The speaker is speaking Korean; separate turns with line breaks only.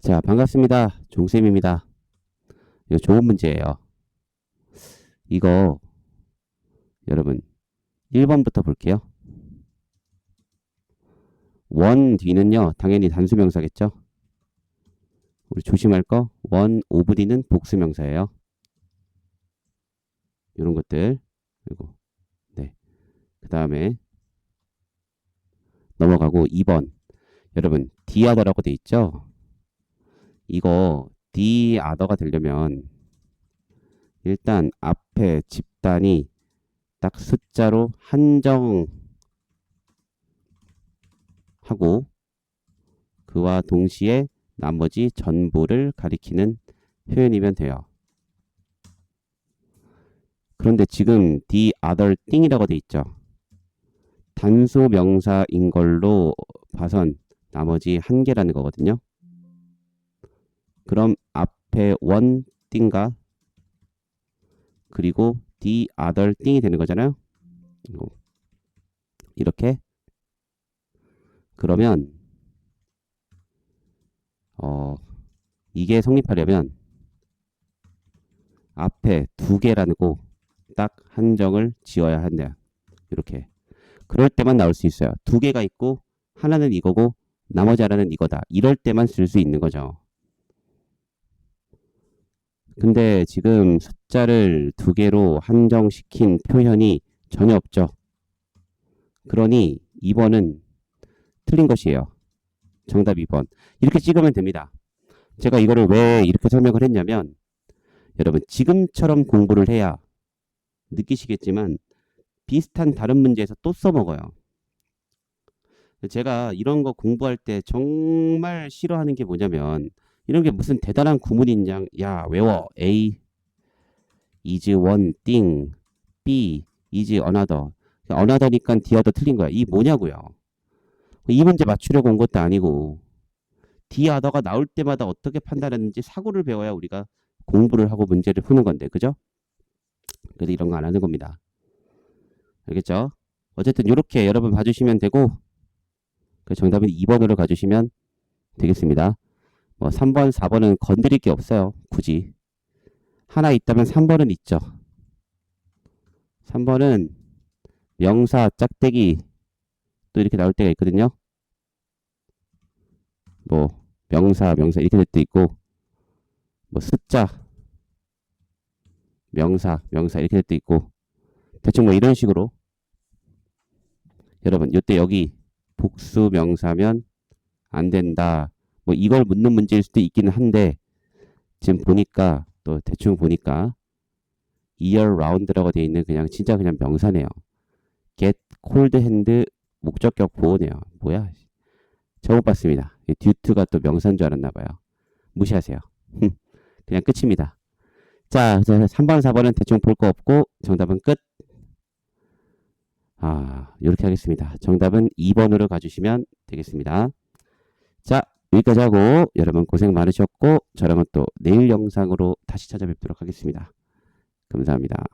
자, 반갑습니다. 종쌤입니다. 이거 좋은 문제예요. 이거 여러분 1번부터 볼게요. 원 뒤는요, 당연히 단수명사겠죠? 우리 조심할 거, 원 오브 뒤는 복수명사예요. 이런 것들. 그리고, 네. 그 다음에 넘어가고 2번. 여러분, 디아더라고 돼 있죠? 이거 디아더가 되려면 일단 앞에 집단이 딱 숫자로 한정하고 그와 동시에 나머지 전부를 가리키는 표현이면 돼요. 그런데 지금 the other thing이라고 돼 있죠. 단수 명사인 걸로 봐선 나머지 한 개라는 거거든요. 그럼 앞에 one thing과 그리고 the other thing이 되는 거잖아요. 이렇게 그러면 어 이게 성립하려면 앞에 두 개라는 거딱 한정을 지어야 한대요. 이렇게 그럴 때만 나올 수 있어요. 두 개가 있고 하나는 이거고 나머지 하나는 이거다. 이럴 때만 쓸 수 있는 거죠. 근데 지금 숫자를 두 개로 한정시킨 표현이 전혀 없죠. 그러니 2번은 틀린 것이에요. 정답 2번. 이렇게 찍으면 됩니다. 제가 이거를 왜 이렇게 설명을 했냐면 여러분 지금처럼 공부를 해야 느끼시겠지만 비슷한 다른 문제에서 또 써먹어요. 제가 이런 거 공부할 때 정말 싫어하는 게 뭐냐면 이런 게 무슨 대단한 구문인장 야 외워 A is one thing B is another another니까 디어도 틀린 거야 이 뭐냐고요 이 문제 맞추려고 온 것도 아니고 디어더가 나올 때마다 어떻게 판단하는지 사고를 배워야 우리가 공부를 하고 문제를 푸는 건데 그죠? 그래서 이런 거 안 하는 겁니다 알겠죠? 어쨌든 이렇게 여러분 봐주시면 되고 그 정답은 2번으로 가주시면 되겠습니다. 뭐 3번, 4번은 건드릴 게 없어요. 굳이. 하나 있다면 3번은 있죠. 3번은 명사, 짝대기 또 이렇게 나올 때가 있거든요. 뭐 명사, 명사 이렇게 될 때 있고 뭐 숫자, 명사, 명사 이렇게 될 때 있고 대충 뭐 이런 식으로 여러분 이때 여기 복수 명사면 안 된다. 뭐 이걸 묻는 문제일 수도 있기는 한데 지금 보니까 또 대충 보니까 year round라고 되어 있는 그냥 진짜 그냥 명사네요. get cold hand 목적격 보호네요. 뭐야? 잘못 봤습니다. due가 또 명사인 줄 알았나 봐요. 무시하세요. 그냥 끝입니다. 자, 3번, 4번은 대충 볼 거 없고 정답은 끝. 아, 이렇게 하겠습니다. 정답은 2번으로 가주시면 되겠습니다. 자, 여기까지 하고 여러분 고생 많으셨고 저랑은 또 내일 영상으로 다시 찾아뵙도록 하겠습니다. 감사합니다.